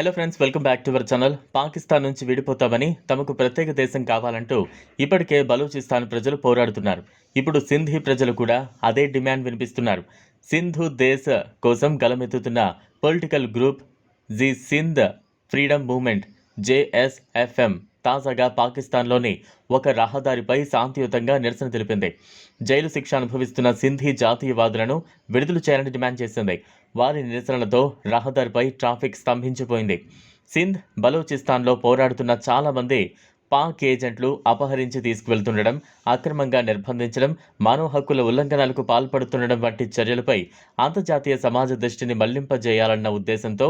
Hello friends welcome back to our channel Pakistan నుంచి విడిపోతామని తమకు ప్రత్యేక దేశం కావాలంటూ ఇప్పటికే బలూచిస్తాన్ ప్రజలు పోరాడుతున్నారు. ఇప్పుడు సింధీ ప్రజలు కూడా అదే డిమాండ్ వినిపిస్తున్నారు. సింధు దేశ కోసం గలమెత్తుతున్న political group Jeay Sindh freedom movement JSFM. తాజాగా పాకిస్తాన్లోని ఒక రహదారిపై శాంతియుతంగా నిరసన తెలిపింది. జైలు శిక్ష అనుభవిస్తున్న సింధీ జాతీయవాదులను విడుదల చేయాలని డిమాండ్ చేసింది. వారి నిరసనలతో రహదారిపై ట్రాఫిక్ స్తంభించిపోయింది. సింధ్ బలూచిస్తాన్లో పోరాడుతున్న చాలామంది పాక్ ఏజెంట్లు అపహరించి తీసుకువెళ్తుండడం అక్రమంగా నిర్బంధించడం మానవ హక్కుల ఉల్లంఘనలకు పాల్పడుతుండడం వంటి చర్యలపై అంతర్జాతీయ సమాజ దృష్టిని మళ్ళింపజేయాలన్న ఉద్దేశంతో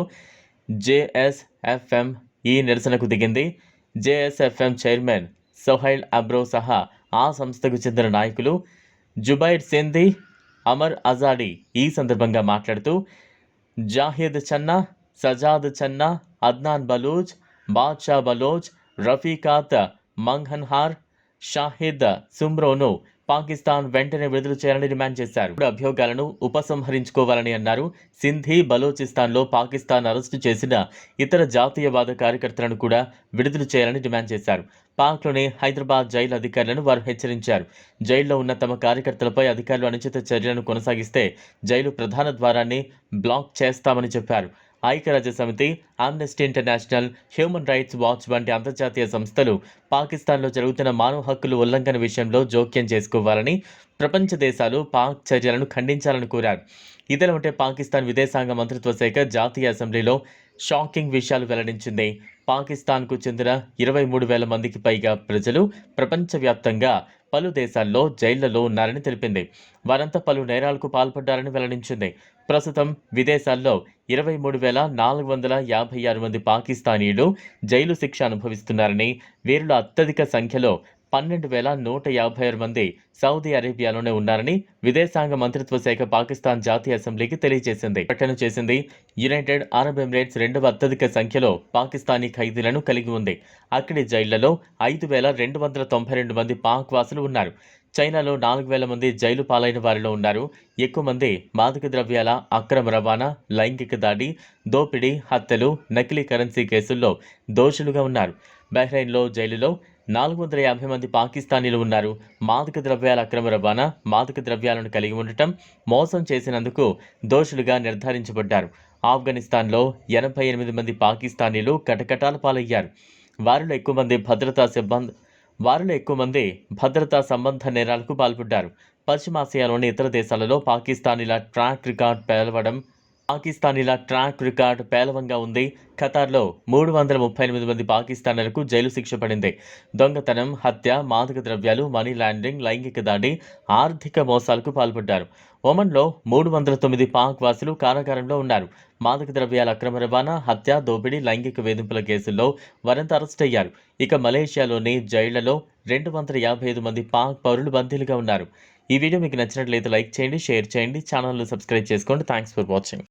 జేఎస్ఎఫ్ఎం ఈ నిరసనకు దిగింది. జేఎస్ఎఫ్ఎం చైర్మన్ సొహైల్ అబ్రో సహా ఆ సంస్థకు చెందిన నాయకులు జుబైర్ సింధి అమర్ అజాడి ఈ సందర్భంగా మాట్లాడుతూ జాహిద్ చన్నా సజాద్ చన్నా అద్నాన్ బలూచ్ బాద్షా బలోచ్ రఫీకాత్ మంఘన్హార్ షాహిద్ సుమ్రోను పాకిస్తాన్ వెంటనే విడుదల చేయాలని డిమాండ్ చేశారు. ఇప్పుడు అభ్యోగాలను ఉపసంహరించుకోవాలని అన్నారు. సింధీ బలోచిస్తాన్లో పాకిస్తాన్ అరెస్టు చేసిన ఇతర జాతీయవాద కార్యకర్తలను కూడా విడుదల చేయాలని డిమాండ్ చేశారు. పాక్లోని హైదరాబాద్ జైలు అధికారులను వారు హెచ్చరించారు. జైల్లో ఉన్న తమ కార్యకర్తలపై అధికారులు అనుచిత చర్యలను కొనసాగిస్తే జైలు ప్రధాన ద్వారాన్ని బ్లాక్ చేస్తామని చెప్పారు. ఐక్యరాజ్య సమితి Amnesty International Human Rights Watch వంటి అంతర్జాతీయ సంస్థలు పాకిస్తాన్లో జరుగుతున్న మానవ హక్కుల ఉల్లంఘన విషయంలో జోక్యం చేసుకోవాలని ప్రపంచ దేశాలు పాక్ చర్యలను ఖండించాలని కోరారు. ఇదిలా ఉంటే పాకిస్తాన్ విదేశాంగ మంత్రిత్వ శాఖ జాతీయ అసెంబ్లీలో షాకింగ్ విషయాలు వెల్లడించింది. పాకిస్తాన్కు చెందిన ఇరవై మూడు వేల మందికి పైగా ప్రజలు ప్రపంచవ్యాప్తంగా పలు దేశాల్లో జైళ్ళలో ఉన్నారని తెలిపింది. వారంతా పలు నేరాలకు పాల్పడ్డారని వెల్లడించింది. ప్రస్తుతం విదేశాల్లో ఇరవై మూడు వేల నాలుగు వందల యాభై ఆరు మంది పాకిస్తానీయులు జైలు శిక్ష అనుభవిస్తున్నారని వీరిలో అత్యధిక సంఖ్యలో పన్నెండు వేల నూట యాభై ఆరు మంది సౌదీ అరేబియాలోనే ఉన్నారని విదేశాంగ మంత్రిత్వ శాఖ పాకిస్తాన్ జాతీయ అసెంబ్లీకి తెలియజేసింది. ప్రకటన చేసింది యునైటెడ్ అరబ్ ఎమిరేట్స్ రెండవ అత్యధిక సంఖ్యలో పాకిస్తానీ ఖైదీలను కలిగి ఉంది. అక్కడి జైళ్ళలో ఐదు వేల రెండు వందల తొంభై రెండు మంది పాక్ వాసులు ఉన్నారు. చైనాలో నాలుగు వేల మంది జైలు పాలైన వారిలో ఉన్నారు. ఎక్కువ మంది మాదక ద్రవ్యాల అక్రమ రవాణా లైంగిక దాడి దోపిడీ హత్యలు నకిలీ కరెన్సీ కేసుల్లో దోషులుగా ఉన్నారు. బహ్రెయిన్లో జైలులో నాలుగు వందల యాభై మంది పాకిస్తానీలు ఉన్నారు. మాదక ద్రవ్యాల అక్రమ రవాణా మాదక ద్రవ్యాలను కలిగి ఉండటం మోసం చేసినందుకు దోషులుగా నిర్ధారించబడ్డారు. ఆఫ్ఘనిస్తాన్లో ఎనభై ఎనిమిది మంది పాకిస్తానీలు కటకటాల పాలయ్యారు. వారిలో ఎక్కువ మంది భద్రతా సిబ్బంది వారిలో ఎక్కువ మంది భద్రతా సంబంధ నేరాలకు పాల్పడ్డారు. పశ్చిమాసియాలోని ఇతర దేశాలలో పాకిస్తానీల ట్రాక్ రికార్డ్ పేలవడం పాకిస్తానీల ట్రాక్ రికార్డ్ పేలవంగా ఉంది. ఖతార్లో మూడు వందల ముప్పై ఎనిమిది మంది పాకిస్తానీలకు జైలు శిక్ష పడింది. దొంగతనం హత్య మాదక ద్రవ్యాలు మనీ ల్యాండింగ్ లైంగిక దాడి ఆర్థిక మోసాలకు పాల్పడ్డారు. ఒమన్లో మూడు వందల తొమ్మిది పాక్ వాసులు కారాగారంలో ఉన్నారు. మాదక ద్రవ్యాల అక్రమ రవాణా హత్య దోపిడీ లైంగిక వేధింపుల కేసుల్లో వారంతా అరెస్ట్ అయ్యారు. ఇక మలేషియాలోని జైళ్ళలో రెండు వందల యాభై ఐదు మంది పాక్ పౌరులు బందీలుగా ఉన్నారు. ఈ వీడియో మీకు నచ్చినట్లయితే లైక్ చేయండి షేర్ చేయండి ఛానల్ను సబ్స్క్రైబ్ చేసుకోండి. Thanks for watching